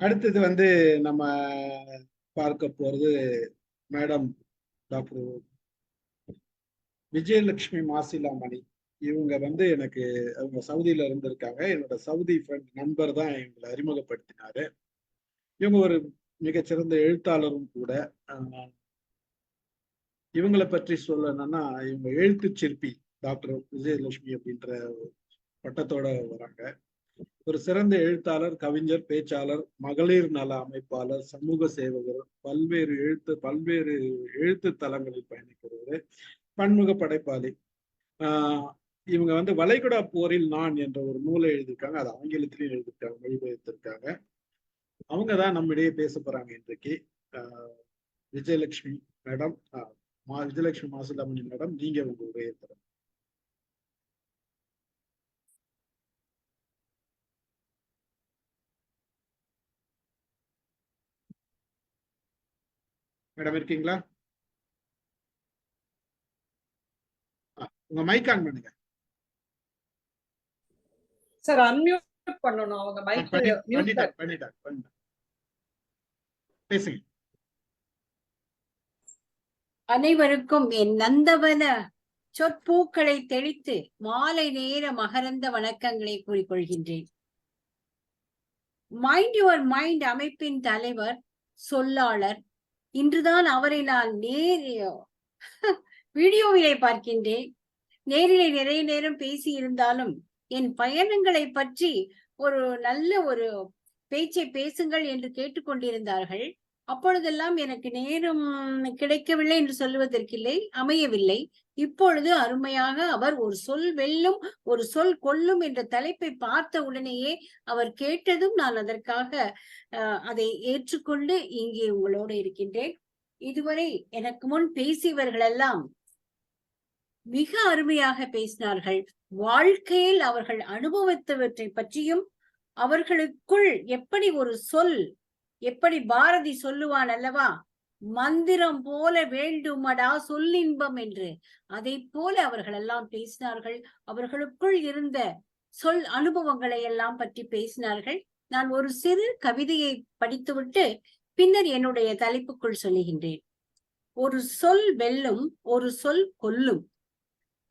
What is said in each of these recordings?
அடுத்தது வந்து நம்ம பார்க்க போறது மேடம் டாக்டர் விஜயலட்சுமி மாசிலாமணி. இவங்க வந்து எனக்கு அவங்க சவுதியில இருந்திருக்காங்க. என்னோட சவுதி ஃப்ரெண்ட் நண்பர் தான் இவங்களை அறிமுகப்படுத்தினாரு. இவங்க ஒரு மிகச்சிறந்த எழுத்தாளரும் கூட. இவங்களை பற்றி சொல்லணும்னா இவங்க எழுத்து சிற்பி டாக்டர் விஜயலட்சுமி அப்படின்ற பட்டத்தோட வராங்க. ஒரு சிறந்த எழுத்தாளர் கவிஞர் பேச்சாளர் மகளிர் நல அமைப்பாளர் சமூக சேவகர் பல்வேறு எழுத்து பல்வேறு எழுத்து தளங்களில் பயணிக்கிறவர். பன்முக படைப்பாளி. ஆஹ் இவங்க வந்து வளைகுடா போரில் நான் என்ற ஒரு நூலை எழுதியிருக்காங்க. அது ஆங்கிலத்திலையும் எழுதியிருக்காங்க மொழிபெயர்த்திருக்காங்க. அவங்க தான் நம்மிடையே பேச போறாங்க இன்றைக்கு. ஆஹ் விஜயலட்சுமி மேடம் மா விஜயலட்சுமி மாசுலாமணி மேடம் நீங்க உங்க உரையை தரணும் மேடம் இருக்கீங்களா? உங்க மைக் ஆன் பண்ணுங்க. சார் அன்மியூட் பண்ணணும். அவங்க மைக் பண்ணிட்டாங்க பண்ணிட்டாங்க பேசுங்க. அனைவருக்கும் என் நந்தவன சொற்பூக்களை தெளித்து மாலை நேர மகரந்த வணக்கங்களை கூறிக்கொள்கின்றேன். மைண்ட் யுவர் மைண்ட் அமைப்பின் தலைவர் சொல்லாளர் இன்றுதான் அவரை நான் நேர் வீடியோவிலே பார்க்கின்றேன். நேரிலே நிறைய நேரம் பேசி இருந்தாலும் என் பயணங்களை பற்றி ஒரு நல்ல ஒரு பேச்சை பேசுங்கள் என்று கேட்டுக்கொண்டிருந்தார்கள். அப்பொழுதெல்லாம் எனக்கு நேரம் கிடைக்கவில்லை என்று சொல்லுவதற்கில்லை அமையவில்லை. இப்பொழுது அருமையாக அவர் ஒரு சொல் வெல்லும் ஒரு சொல் கொல்லும் என்ற தலைப்பை பார்த்த உடனேயே அவர் கேட்டதும் நான் அதற்காக அதை ஏற்றுக்கொண்டு இங்கே உங்களோடு இருக்கின்றேன். இதுவரை எனக்கு முன் பேசியவர்கள் எல்லாம் மிக அருமையாக பேசினார்கள். வாழ்க்கையில் அவர்கள் அனுபவித்தவற்றை பற்றியும் அவர்களுக்குள் எப்படி ஒரு சொல் எப்படி பாரதி சொல்லுவான் அல்லவா? மந்திரம் போல வேண்டுமடா சொல்லின்பம் என்று. அதை போல அவர்கள் எல்லாம் பேசினார்கள். அவர்களுக்குள் இருந்த சொல் அனுபவங்களை எல்லாம் பற்றி பேசினார்கள். நான் ஒரு சிறு கவிதையை படித்துவிட்டு பின்னர் என்னுடைய தலைப்புக்குள் சொல்லுகின்றேன். ஒரு சொல் வெல்லும் ஒரு சொல் கொல்லும்.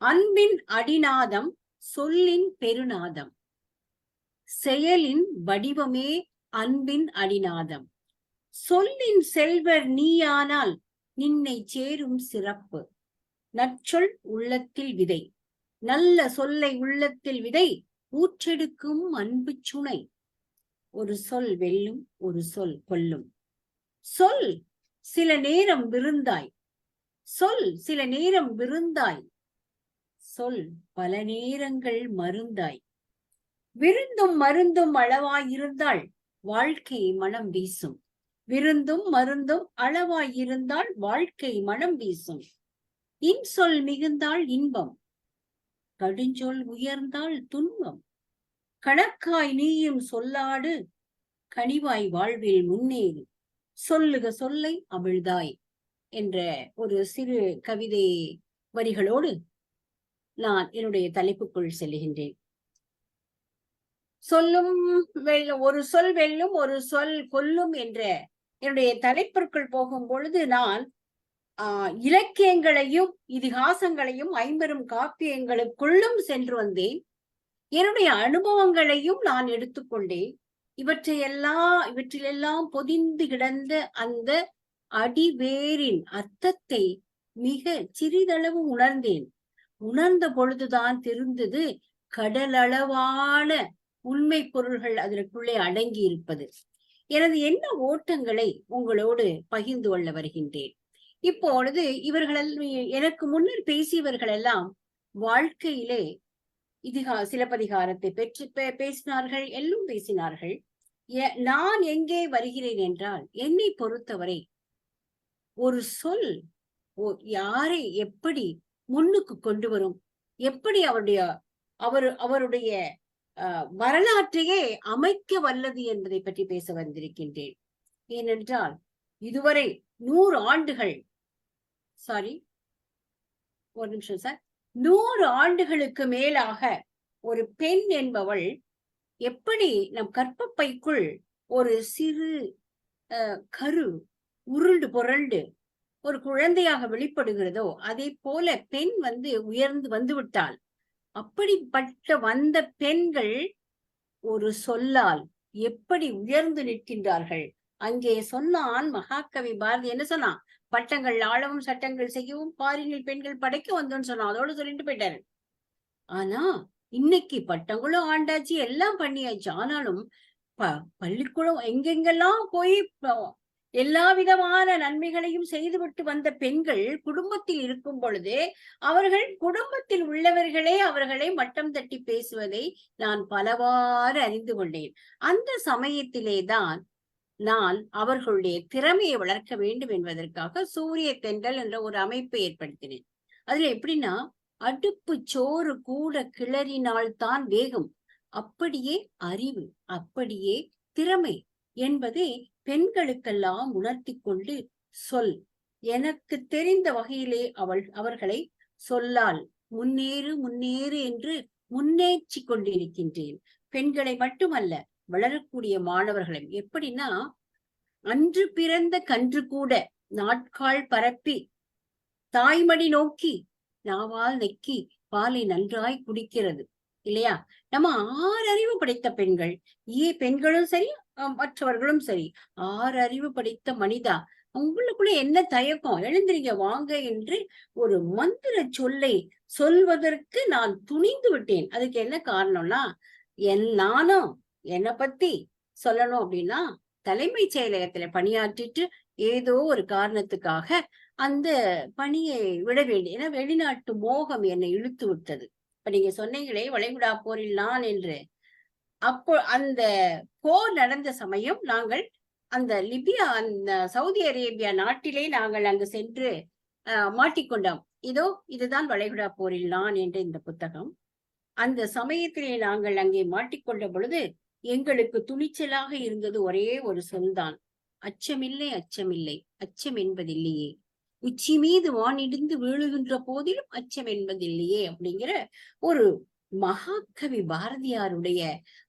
அன்பின் அடிநாதம் சொல்லின் பெருநாதம். செயலின் வடிவமே அன்பின் அடிநாதம். சொல்லின் செல்வர் நீயானால் நின்னை சேரும் சிறப்பு. நற்சொல் உள்ளத்தில் விதை. நல்ல சொல்லை உள்ளத்தில் விதை ஊற்றெடுக்கும் அன்பு சுனை. ஒரு சொல் வெல்லும் ஒரு சொல் கொல்லும். சொல் சில நேரம் விருந்தாய். சொல் சில நேரம் விருந்தாய். சொல் பல நேரங்கள் மருந்தாய். விருந்தும் மருந்தும் அளவாயிருந்தால் வாழ்க்கை மனம் வீசும். விருந்தும் மருந்தும் அளவாயிருந்தால் வாழ்க்கை மனம் வீசும். இன்சொல் மிகுந்தால் இன்பம். கடுஞ்சொல் உயர்ந்தால் துன்பம். கணக்காய் நீயும் சொல்லாடு. கனிவாய் வாழ்வில் முன்னேறு. சொல்லுக சொல்லை அமிழ்தாய் என்ற ஒரு சிறு கவிதை வரிகளோடு நான் என்னுடைய தலைப்புக்குள் செல்கின்றேன் சொல்லும் ஒரு சொல் வெல்லும் ஒரு சொல் கொல்லும் என்ற என்னுடைய தலைப்பிற்குள் போகும் பொழுது நான் ஆஹ் இலக்கியங்களையும் இதிகாசங்களையும் ஐம்பெரும் காப்பியங்களுக்குள்ளும் சென்று வந்தேன். என்னுடைய அனுபவங்களையும் நான் எடுத்துக்கொண்டேன் இவற்றையெல்லாம் இவற்றிலெல்லாம் பொதிந்து கிடந்த அந்த அடிவேரின் அர்த்தத்தை மிக சிறிதளவு உணர்ந்தேன். உணர்ந்த பொழுதுதான் தெரிந்தது கடலளவான உண்மை பொருள்கள் அதற்குள்ளே அடங்கி இருப்பது. எனது என்ன ஓட்டங்களை உங்களோடு பகிர்ந்து கொள்ள வருகின்றேன். இப்பொழுது இவர்கள் எனக்கு முன்னர் பேசியவர்கள் எல்லாம் வாழ்க்கையிலே இதிகா சிலப்பதிகாரத்தை பெற்று பேசினார்கள் எல்லாம் பேசினார்கள். நான் எங்கே வருகிறேன் என்றால் என்னை பொறுத்தவரை ஒரு சொல் யாரை எப்படி முன்னுக்கு கொண்டு வரும்? எப்படி அவருடைய அவர் அவருடைய வரலாற்றையே அமைக்க வல்லது என்பதை பற்றி பேச வந்திருக்கின்றேன். ஏனென்றால் இதுவரை நூறு ஆண்டுகள் சாரி ஒரு நிமிஷம் சார் நூறு ஆண்டுகளுக்கு மேலாக ஒரு பெண் என்பவள் எப்படி நம் கற்பப்பைக்குள் ஒரு சிறு அஹ், கரு உருண்டு புரண்டு ஒரு குழந்தையாக வெளிப்படுகிறதோ அதே போல பெண் வந்து உயர்ந்து வந்து விட்டாள் அப்படிப்பட்ட வந்த பெண்கள் ஒரு சொல்லால் எப்படி உயர்ந்து நிற்கின்றார்கள்? அங்கே சொன்னான் மகாகவி பாரதி என்ன சொன்னான் பட்டங்கள் ஆழவும் சட்டங்கள் செய்யவும் பாரினில் பெண்கள் படைக்க வந்தோன்னு சொன்னான் அதோட சொல்லிட்டு போயிட்டாரு. ஆனா இன்னைக்கு பட்டங்களும் ஆண்டாச்சு எல்லாம் பண்ணியாச்சு. ஆனாலும் ப பள்ளிக்கூடம் எங்கெங்கெல்லாம் போய் எல்லா விதமான நன்மைகளையும் செய்துவிட்டு வந்த பெண்கள் குடும்பத்தில் இருக்கும் பொழுது அவர்கள் குடும்பத்தில் உள்ளவர்களே அவர்களை மட்டம் தட்டி பேசுவதை நான் பலவாறு அறிந்து கொண்டேன். அந்த சமயத்திலே தான் நான் அவர்களுடைய திறமையை வளர்க்க வேண்டும் என்பதற்காக சூரிய தென்றல் என்ற ஒரு அமைப்பை ஏற்படுத்தினேன். அதுல எப்படின்னா அடுப்பு சோறு கூட கிளறினால்தான் வேகம். அப்படியே அறிவு அப்படியே திறமை என்பதை பெண்களுக்கெல்லாம் உணர்த்தி கொண்டு சொல். எனக்கு தெரிந்த வகையிலே அவள் அவர்களை சொல்லால் முன்னேறு முன்னேறு என்று முன்னேற்றி கொண்டிருக்கின்றேன். பெண்களை மட்டுமல்ல வளரக்கூடிய மாணவர்களை. எப்படின்னா அன்று பிறந்த கன்று கூட நாட்கால் பரப்பி தாய்மடி நோக்கி நாவால் நெக்கி பாலை நன்றாய் குடிக்கிறது. இல்லையா? நம்ம ஆறறிவு படைத்த பெண்கள். ஏ பெண்களும் சரி மற்றவர்களும் சரி. ஆறு அறிவு படைத்த மனிதா உங்களுக்குள்ள என்ன தயக்கம்? எழுந்திரிங்க வாங்க என்று ஒரு மந்திர சொல்லை சொல்வதற்கு நான் துணிந்து விட்டேன். அதுக்கு என்ன காரணம்னா என் நானும் என்னை பத்தி சொல்லணும் அப்படின்னா தலைமைச் செயலகத்துல பணியாற்றிட்டு ஏதோ ஒரு காரணத்துக்காக அந்த பணியை விட வேண்டிய ஏன்னா வெளிநாட்டு மோகம் என்னை இழுத்து விட்டது. இப்ப நீங்க சொன்னீங்களே வளைகுடா போரில் நான் என்று. அப்போ அந்த போர் நடந்த சமயம் நாங்கள் அந்த லிபியா அந்த சவுதி அரேபியா நாட்டிலே நாங்கள் அங்கு சென்று மாட்டிக்கொண்டோம். இதோ இதுதான் வளைகுடா போரில் நான் என்ற இந்த புத்தகம். அந்த சமயத்திலே நாங்கள் அங்கே மாட்டிக்கொண்ட பொழுது எங்களுக்கு துணிச்சலாக இருந்தது ஒரே ஒரு சொல்தான். அச்சமில்லை அச்சமில்லை அச்சம் என்பதில்லையே. உச்சி மீது வானிடிந்து வீழுகின்ற போதிலும் அச்சம் என்பதில்லையே அப்படிங்கிற ஒரு மகாகவி பாரதியாருடைய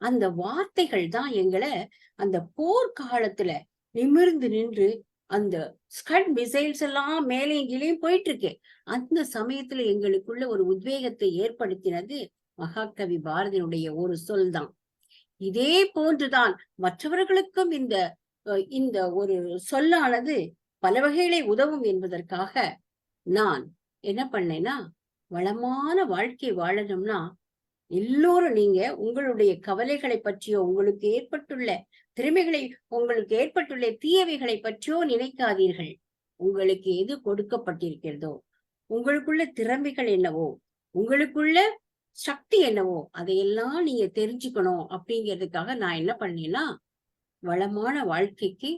அந்த வார்த்தைகள் தான் எங்களை அந்த போர்க்காலத்துல நிமிர்ந்து நின்று அந்த ஸ்கட் மிசைல்ஸ் எல்லாம் மேலேயும் கீழேயும் போயிட்டு இருக்கு அந்த சமயத்துல எங்களுக்குள்ள ஒரு உத்வேகத்தை ஏற்படுத்தினது மகாகவி பாரதியினுடைய ஒரு சொல் தான். இதே போன்றுதான் மற்றவர்களுக்கும் இந்த இந்த ஒரு சொல்லானது பல வகைகளை உதவும் என்பதற்காக நான் என்ன பண்ணேன்னா வளமான வாழ்க்கை வாழணும்னா எல்லோரும் நீங்க உங்களுடைய கவலைகளை பற்றியோ உங்களுக்கு ஏற்பட்டுள்ள திறமைகளை உங்களுக்கு ஏற்பட்டுள்ள தீயவைகளை பற்றியோ நினைக்காதீர்கள். உங்களுக்கு எது கொடுக்கப்பட்டிருக்கிறதோ உங்களுக்குள்ள திறமைகள் என்னவோ உங்களுக்குள்ள சக்தி என்னவோ அதையெல்லாம் நீங்க தெரிஞ்சுக்கணும் அப்படிங்கிறதுக்காக நான் என்ன பண்ணேன்னா வளமான வாழ்க்கைக்கு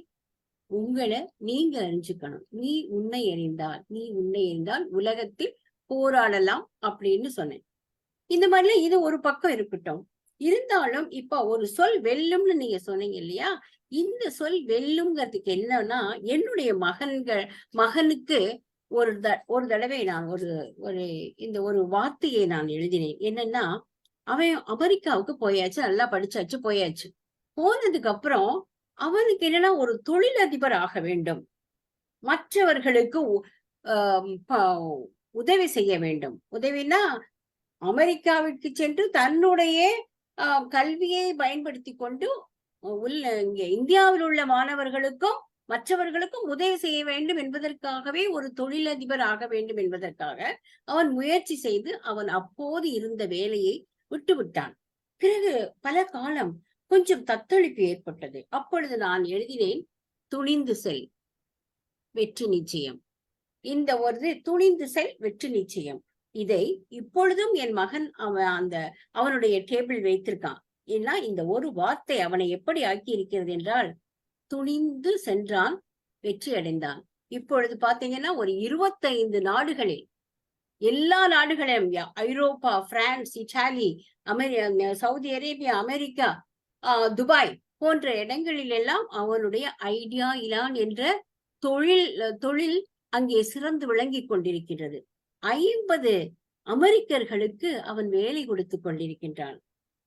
உங்களை நீங்க அறிஞ்சுக்கணும். நீ உன்னை அறிந்தால் நீ உன்னை அறிந்தால் உலகத்தில் போராடலாம் அப்படின்னு சொன்னேன். இந்த மாதிரில இது ஒரு பக்கம் இருக்கட்டும். இருந்தாலும் இப்ப ஒரு சொல் வெல்லும்னு நீங்க சொன்னீங்க இல்லையா? இந்த சொல் வெல்லுங்கிறதுக்கு என்னன்னா என்னுடைய மகன்கள் மகனுக்கு ஒரு த ஒரு தடவை நான் ஒரு ஒரு இந்த ஒரு வார்த்தையை நான் எழுதினேன். என்னன்னா அவன் அமெரிக்காவுக்கு போயாச்சு நல்லா படிச்சாச்சு போயாச்சு. போனதுக்கு அப்புறம் அவனுக்கு என்னன்னா ஒரு தொழிலதிபர் ஆக வேண்டும். மற்றவர்களுக்கு உதவி செய்ய வேண்டும். உதவினா அமெரிக்காவிற்கு சென்று தன்னுடைய ஆஹ், கல்வியை பயன்படுத்தி கொண்டு உள்ள இங்கே இந்தியாவில் உள்ள மாணவர்களுக்கும் மற்றவர்களுக்கும் உதவி செய்ய வேண்டும் என்பதற்காகவே ஒரு தொழிலதிபர் ஆக வேண்டும் என்பதற்காக அவன் முயற்சி செய்து அவன் அப்போது இருந்த வேலையை விட்டு விட்டான். பிறகு பல காலம் கொஞ்சம் தத்தளிப்பு ஏற்பட்டது. அப்பொழுது நான் எழுதினேன் துணிந்து செல் வெற்றி நிச்சயம். இந்த ஒரு துணிந்து செல் வெற்றி நிச்சயம். இதை இப்பொழுதும் என் மகன் அவன் அந்த அவனுடைய டேபிள் வைத்திருக்கான். ஏன்னா இந்த ஒரு வார்த்தை அவனை எப்படி ஆக்கி இருக்கிறது என்றால் துணிந்து சென்றான் வெற்றி அடைந்தான் இப்பொழுது பாத்தீங்கன்னா ஒரு இருபத்தைந்து நாடுகளில் எல்லா நாடுகளையும் ஐரோப்பா பிரான்ஸ் இட்டாலி அமெரி சவுதி அரேபியா அமெரிக்கா துபாய் போன்ற இடங்களில் எல்லாம் அவனுடைய ஐடியா இலான் என்ற தொழில் தொழில் அங்கே சிறந்து விளங்கிக் கொண்டிருக்கிறது ஐம்பது அமெரிக்கர்களுக்கு அவன் வேலை கொடுத்து கொண்டிருக்கின்றான்.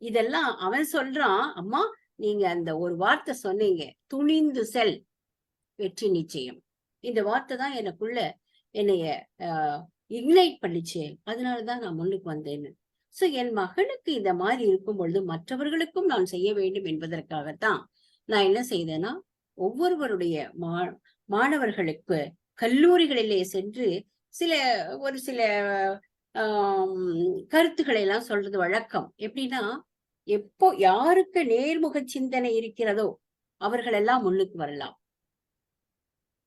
இதெல்லாம் அவன் சொல்றான் அம்மா நீங்க அந்த ஒரு வார்த்தை சொன்னீங்க துணிந்து செல் வெற்றி நிச்சயம். இந்த வார்த்தை தான் எனக்குள்ள என்னைய இக்னைட் பண்ணிச்சு. அதனாலதான் நான் முன்னுக்கு வந்தேன்னு. சோ என் மகனுக்கு இந்த மாதிரி இருக்கும் பொழுது மற்றவர்களுக்கும் நான் செய்ய வேண்டும் என்பதற்காகத்தான் நான் என்ன செய்தேன்னா ஒவ்வொருவருடைய மா மாணவர்களுக்கு கல்லூரிகளிலே சென்று சில ஒரு சில கருத்துக்களை எல்லாம் சொல்றது வழக்கம். எப்படின்னா எப்போ யாருக்கு நேர்முக சிந்தனை இருக்கிறதோ அவர்கள் எல்லாம் முன்னுக்கு வரலாம்.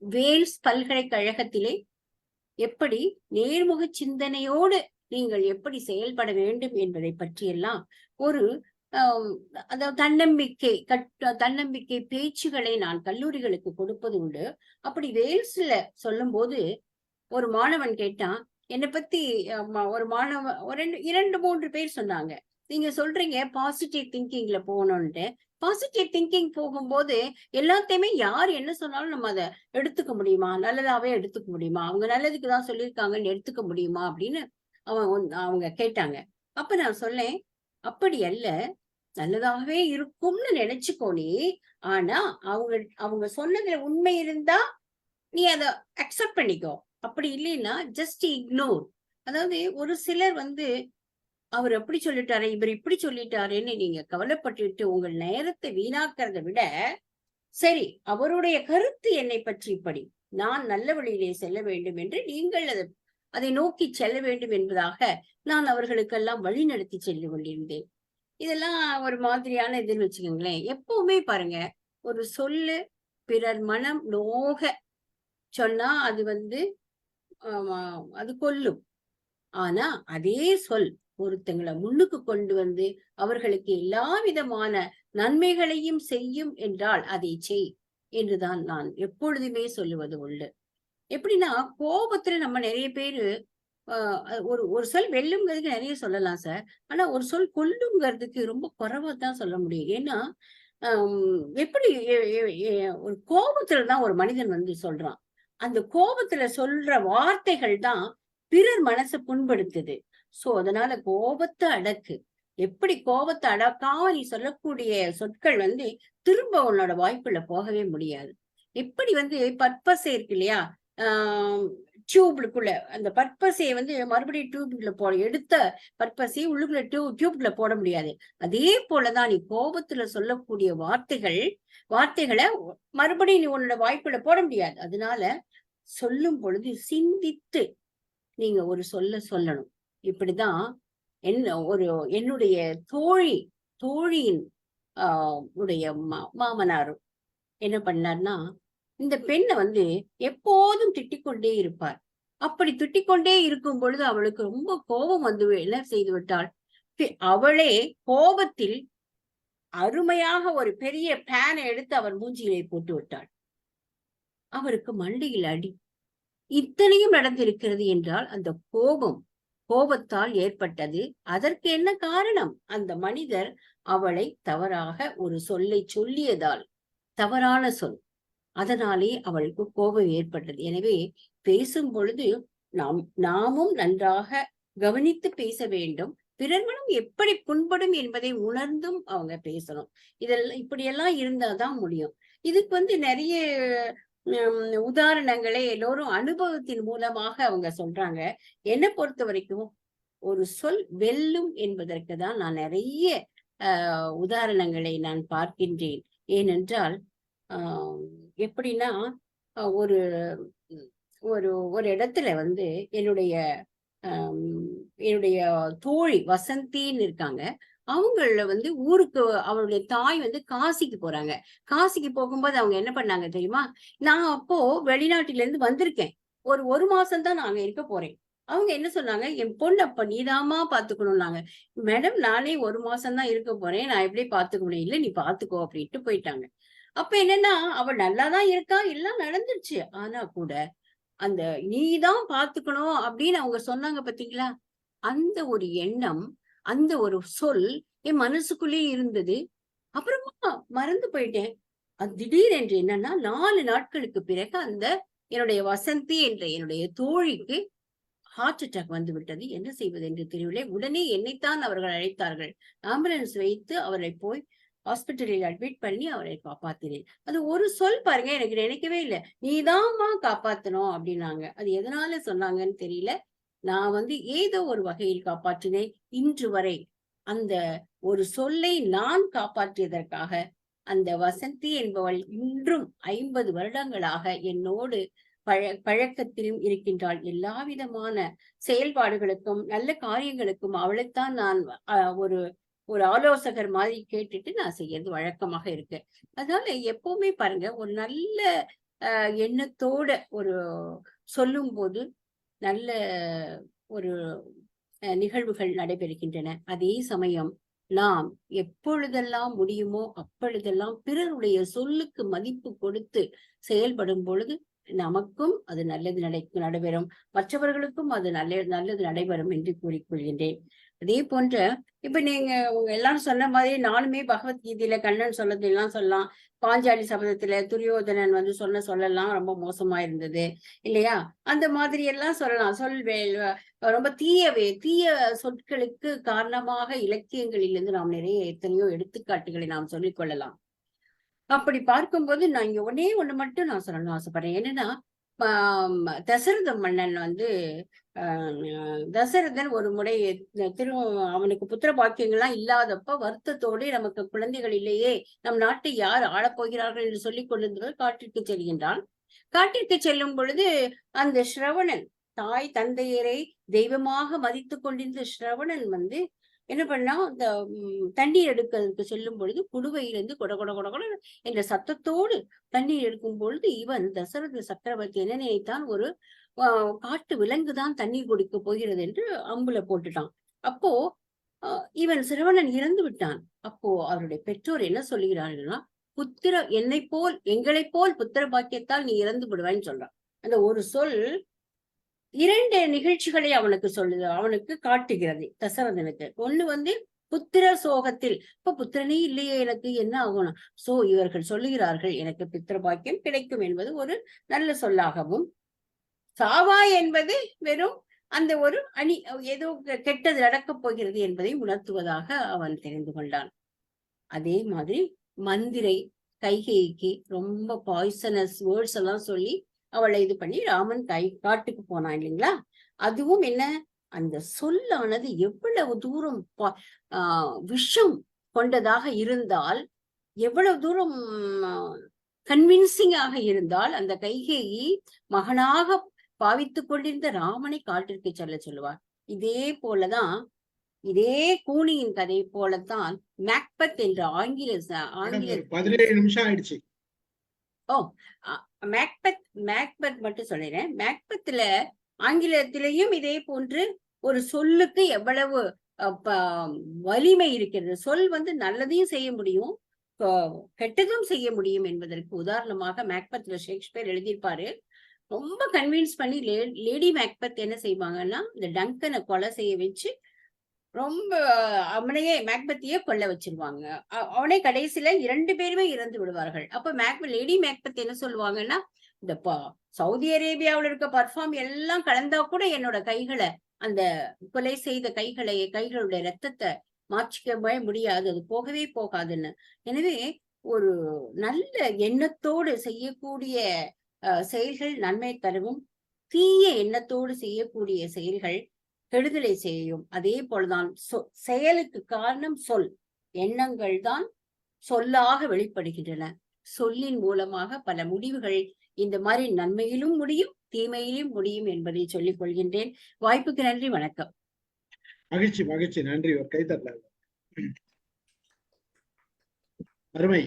வேல்ஸ் பல்கலைக்கழகத்திலே எப்படி நேர்முக சிந்தனையோடு நீங்கள் எப்படி செயல்பட வேண்டும் என்பதை பற்றியெல்லாம் ஒரு அதாவது தன்னம்பிக்கை கட் தன்னம்பிக்கை பேச்சுகளை நான் கல்லூரிகளுக்கு கொடுப்பது உண்டு. அப்படி வேல்ஸ்ல சொல்லும் போது ஒரு மாணவன் கேட்டான் என்னை பத்தி ஒரு மாணவ ஒரு ரெண்டு இரண்டு மூன்று பேர் சொன்னாங்க. நீங்க சொல்றீங்க பாசிட்டிவ் திங்கிங்ல போகணும்ட்டு பாசிட்டிவ் திங்கிங் போகும்போது எல்லாத்தையுமே யார் என்ன சொன்னாலும் நம்ம அதை எடுத்துக்க முடியுமா? நல்லதாவே எடுத்துக்க முடியுமா? அவங்க நல்லதுக்கு தான் சொல்லியிருக்காங்கன்னு எடுத்துக்க முடியுமா? அப்படின்னு அவன் அவங்க கேட்டாங்க. அப்ப நான் சொன்னேன் அப்படி அல்ல. நல்லதாகவே இருக்கும்னு நினைச்சுக்கோ நீ. ஆனா அவங்க அவங்க சொன்னதுல உண்மை இருந்தா நீ அதை அக்செப்ட் பண்ணிக்கோ. அப்படி இல்லைன்னா ஜஸ்ட் இக்னோர் அதாவது ஒரு சிலர் வந்து அவர் அப்படி சொல்லிட்டாரு இவர் இப்படி சொல்லிட்டாருன்னு நீங்க கவலைப்பட்டுட்டு உங்கள் நேரத்தை வீணாக்கிறத விட சரி அவருடைய கருத்து என்னை பற்றி இப்படி நான் நல்ல வழியிலே செல்ல வேண்டும் என்று நீங்கள் அதை அதை நோக்கி செல்ல வேண்டும் என்பதாக நான் அவர்களுக்கெல்லாம் வழி நடத்தி சென்று கொண்டிருந்தேன். இதெல்லாம் ஒரு மாதிரியான இதுன்னு வச்சுக்கோங்களேன். எப்பவுமே பாருங்க ஒரு சொல்லு பிறர் மனம் நோக சொன்னா அது வந்து அது கொல்லும். ஆனா அதே சொல் ஒருத்தங்களை முன்னுக்கு கொண்டு வந்து அவர்களுக்கு எல்லா விதமான நன்மைகளையும் செய்யும் என்றால் அதை செய் என்றுதான் நான் எப்பொழுதுமே சொல்லுவது உண்டு. எப்படின்னா கோபத்துல நம்ம நிறைய பேரு அஹ் ஒரு ஒரு சொல் வெல்லுங்கிறதுக்கு நிறைய சொல்லலாம் சார். ஆனா ஒரு சொல் கொல்லுங்கிறதுக்கு ரொம்ப குறைவா தான் சொல்ல முடியும். ஏன்னா எப்படி ஒரு கோபத்துல தான் ஒரு மனிதன் வந்து சொல்றான். அந்த கோபத்துல சொல்ற வார்த்தைகள் தான் பிறர் மனசை புண்படுத்துது. சோ அதனால கோபத்தை அடக்கு. எப்படி கோபத்தை அடக்காம நீ சொல்லக்கூடிய சொற்கள் வந்து திரும்ப உன்னோட வாய்ப்புல போகவே முடியாது. எப்படி வந்து பர்பஸே இருக்கு இல்லையா? ஆஹ் டியூப்லுக்குள்ள அந்த பர்பஸை வந்து மறுபடியும் டியூப்ல போட எடுத்த பர்பஸை உள்ளுக்குள்ள டியூ டியூப்ல போட முடியாது. அதே போலதான் நீ கோபத்துல சொல்லக்கூடிய வார்த்தைகள் வார்த்தைகளை மறுபடியும் நீ உன்னோட வாய்ப்புல போட முடியாது. அதனால சொல்லும் பொழுது சிந்தித்து நீங்க ஒரு சொல்ல சொல்லணும். இப்படிதான் என்ன ஒரு என்னுடைய தோழி தோழியின் ஆஹ் உடைய மா- மாமனாரும் என்ன பண்ணார்னா இந்த பெண்ணை வந்து எப்போதும் திட்டிக்கொண்டே இருப்பார். அப்படி திட்டிக்கொண்டே இருக்கும் பொழுது அவளுக்கு ரொம்ப கோபம் வந்து என்ன செய்து விட்டாள்? அவளே கோபத்தில் அருமையாக ஒரு பெரிய பேனை எடுத்து அவர் மூஞ்சியிலே போட்டு விட்டாள். அவருக்கு மண்டையில் அடி. இத்தனையும் நடந்திருக்கிறது என்றால் அந்த கோபம் கோபத்தால் ஏற்பட்டது. அதற்கு என்ன காரணம்? அந்த மனிதர் அவளை தவறாக ஒரு சொல்லை சொல்லியதால் தவறான சொல். அதனாலே அவளுக்கு கோபம் ஏற்பட்டது. எனவே பேசும் பொழுது நாம் நாமும் நன்றாக கவனித்து பேச வேண்டும். பிறர் மனம் எப்படி புண்படும் என்பதை உணர்ந்தும் அவங்க பேசணும். இதெல்லாம் இப்படியெல்லாம் இருந்தாதான் முடியும். இதுக்கு வந்து நிறைய உம், உதாரணங்களை எல்லோரும் அனுபவத்தின் மூலமாக அவங்க சொல்றாங்க. என்னை பொறுத்த வரைக்கும் ஒரு சொல் வெல்லும் என்பதற்கு தான் நான் நிறைய ஆஹ் உதாரணங்களை நான் பார்க்கின்றேன். ஏனென்றால் எப்படின்னா ஒரு ஒரு ஒரு இடத்துல வந்து என்னுடைய என்னுடைய தோழி வசந்தின்னு இருக்காங்க. அவங்கள வந்து ஊருக்கு அவளுடைய தாய் வந்து காசிக்கு போறாங்க. காசிக்கு போகும்போது அவங்க என்ன பண்ணாங்க தெரியுமா? நான் அப்போ வெளிநாட்டில இருந்து வந்திருக்கேன். ஒரு ஒரு மாசம் தான் நாங்க இருக்க போறேன். அவங்க என்ன சொன்னாங்க? என் பொண்ணு அப்ப நீதாம்மா பாத்துக்கணும்னாங்க. மேடம் நானே ஒரு மாசம் தான் இருக்க போறேன். நான் எப்படி பாத்துக்க முடியும்? இல்ல நீ பாத்துக்கோ அப்படின்ட்டு போயிட்டாங்க. அப்ப என்னன்னா அவள் நல்லாதான் இருக்கா? எல்லாம் நடந்துருச்சு. ஆனா கூட அந்த நீதான் பாத்துக்கணும் அப்படின்னு அவங்க சொன்னாங்க பாத்தீங்களா? அந்த ஒரு எண்ணம் அந்த ஒரு சொல் என் மனசுக்குள்ளேயே இருந்தது. அப்புறமா மறந்து போயிட்டேன். அது திடீரென்று என்னன்னா நாலு நாட்களுக்கு பிறகு அந்த என்னுடைய வசந்தி என்ற என்னுடைய தோழிக்கு ஹார்ட் அட்டாக் வந்து விட்டது. என்ன செய்வது என்று தெரியவில்லை. உடனே என்னைத்தான் அவர்கள் அழைத்தார்கள். ஆம்புலன்ஸ் வைத்து அவரை போய் ஹாஸ்பிட்டலில் அட்மிட் பண்ணி அவரை காப்பாத்தினேன். அது ஒரு சொல் பாருங்க எனக்கு நினைக்கவே இல்லை. நீதாம்மா காப்பாத்தணும் அப்படின்னாங்க. அது எதனால சொன்னாங்கன்னு தெரியல. நான் வந்து ஏதோ ஒரு வகையில் காப்பாற்றினேன். இன்று வரை அந்த ஒரு சொல்லை நான் காப்பாற்றியதற்காக அந்த வசந்தி என்பவள் இன்றும் ஐம்பது வருடங்களாக என்னோடு பழ பழக்கத்திலும் இருக்கின்றாள். எல்லா விதமான செயல்பாடுகளுக்கும் நல்ல காரியங்களுக்கும் அவளைத்தான் நான் ஒரு ஒரு ஆலோசகர் மாதிரி கேட்டுட்டு நான் செய்யறது வழக்கமாக இருக்கு. அதனால எப்பவுமே பாருங்க ஒரு நல்ல அஹ், எண்ணத்தோட ஒரு சொல்லும் போது நல்ல ஒரு அஹ், நிகழ்வுகள் நடைபெறுகின்றன. அதே சமயம் நாம் எப்பொழுதெல்லாம் முடியுமோ அப்பொழுதெல்லாம் பிறருடைய சொல்லுக்கு மதிப்பு கொடுத்து செயல்படும் பொழுது நமக்கும் அது நல்லது நடை நடைபெறும். மற்றவர்களுக்கும் அது நல்ல நல்லது நடைபெறும் என்று கூறிக்கொள்கின்றேன். அதே போன்ற இப்ப நீங்க உங்க எல்லாரும் சொன்ன மாதிரி நானுமே பகவத்கீதையில கண்ணன் சொல்லதெல்லாம் சொல்லலாம். பாஞ்சாலி சபதத்துல துரியோதனன் வந்து சொன்ன சொல்லலாம் ரொம்ப மோசமா இருந்தது இல்லையா? அந்த மாதிரி எல்லாம் சொல்லலாம். சொல்வே ரொம்ப தீயவே தீய சொற்களுக்கு காரணமாக இலக்கியங்களிலிருந்து நாம் நிறைய எத்தனையோ எடுத்துக்காட்டுகளை நாம் சொல்லிக் கொள்ளலாம். அப்படி பார்க்கும்போது நான் இங்க ஒன்னே ஒண்ணு மட்டும் நான் சொல்லணும்னு ஆசைப்படுறேன். என்னன்னா தசரத மன்னன் வந்து ஆஹ், தசரதன் ஒரு முறை திரு அவனுக்கு புத்திர பாக்கியங்கள்லாம் இல்லாதப்ப வருத்தத்தோடு நமக்கு குழந்தைகள் இல்லையே நம் நாட்டை யார் ஆளப்போகிறார்கள் என்று சொல்லி கொண்டிருந்தவர் காட்டிற்கு செல்கின்றான். காட்டிற்கு செல்லும் பொழுது அந்த ஸ்ரவணன் தாய் தந்தையரை தெய்வமாக மதித்துக் கொண்டிருந்த ஸ்ரவணன் வந்து என்ன பண்ணா இந்த தண்ணீர் எடுக்கிறதுக்கு செல்லும் பொழுது குடுவையிலிருந்து கொட கொட கொட கொட என்ற சத்தத்தோடு தண்ணீர் எடுக்கும் பொழுது இவன் தசரத சக்கரவர்த்தி என்ன நினைத்தான் ஒரு காட்டு விலங்கு தான் தண்ணீர் குடிக்க போகிறது என்று அம்புல போட்டுட்டான். அப்போ இவன் சிறுவனன் இறந்து விட்டான். அப்போ அவருடைய பெற்றோர் என்ன சொல்லுகிறார்கள்னா புத்திர என்னை போல் எங்களைப் போல் புத்திர பாக்கியத்தால் நீ இறந்து விடுவான்னு சொல்றான். அந்த ஒரு சொல் இரண்டு நிகழ்ச்சிகளை அவனுக்கு சொல்லுது அவனுக்கு காட்டுகிறது. தசரதனுக்கு ஒண்ணு வந்து புத்திர சோகத்தில் இப்ப புத்திரனே இல்லையே எனக்கு என்ன ஆகணும் சோ இவர்கள் சொல்லுகிறார்கள் எனக்கு புத்திர பாக்கியம் கிடைக்கும் என்பது ஒரு நல்ல சொல்லாகவும் சாவா என்பது வெறும் அந்த ஒரு அணி ஏதோ கெட்டது நடக்கப் போகிறது என்பதை உணர்த்துவதாக அவன் தெரிந்து கொண்டான். அதே மாதிரி மந்திரை கைகைக்கு ரொம்ப பாய்சனஸ் வேர்ட்ஸ் எல்லாம் சொல்லி அவளை இது பண்ணி ராமன் கை காட்டுக்கு போனான் இல்லைங்களா? அதுவும் என்ன? அந்த சொல்லானது எவ்வளவு தூரம் விஷம் கொண்டதாக இருந்தால் எவ்வளவு தூரம் கன்வின்சிங்காக இருந்தால் அந்த கைகேயி மகனாக பாவித்துக் கொண்டிருந்த ராமனை காட்டிற்கு செல்ல சொல்லுவார் இதே போலதான் இதே கூனியின் கதை போலத்தான் மேக்பத் என்ற ஆங்கில ஆங்கில பதினேழு நிமிஷம் ஆயிடுச்சு. மேக்பத் மேக்பத் மட்டும் சொல்லிடுறேன். மேக்பத்ல ஆங்கிலத்திலையும் இதே போன்று ஒரு சொல்லுக்கு எவ்வளவு வலிமை இருக்கிறது. சொல் வந்து நல்லதையும் செய்ய முடியும் கெட்டதும் செய்ய முடியும் என்பதற்கு உதாரணமாக மேக்பத்ல ஷேக்ஸ்பியர் எழுதியிருப்பாரு. ரொம்ப கன்வின்ஸ் பண்ணி லே- லேடி மேக்பத் என்ன செய்வாங்கன்னா இந்த டங்கனை கொலை செய்ய வச்சு ரொம்ப அவனையே மேக்பத்தியே கொல்ல வச்சிருவாங்க. அவனே கடைசியில இரண்டு பேருமே இறந்து விடுவார்கள். அப்ப மேக் லேடி மேக்பத் என்ன சொல்லுவாங்கன்னா இந்த சவுதி அரேபியாவில் இருக்க பர்ஃபார்ம் எல்லாம் கலந்தா கூட என்னோட கைகளை அந்த கொலை செய்த கைகளை கைகளுடைய ரத்தத்தை மாற்றிக்கவே முடியாது. அது போகவே போகாதுன்னு. எனவே ஒரு நல்ல எண்ணத்தோடு செய்யக்கூடிய செயல்கள் நன்மை தருவும். தீய எண்ணத்தோடு செய்யக்கூடிய செயல்கள் கெடுதலை செய்யும். அதே போலதான் சொ- செயலுக்கு காரணம் சொல். எண்ணங்கள் தான் சொல்லாக வெளிப்படுகின்றன. சொல்லின் மூலமாக பல முடிவுகள் இந்த மாதிரி நன்மையிலும் முடியும் தீமையிலும் முடியும் என்பதை சொல்லிக் கொள்கின்றேன். வாய்ப்புக்கு நன்றி வணக்கம். மகிழ்ச்சி மகிழ்ச்சி. நன்றி ஒரு கைத்தட்டல அருமை.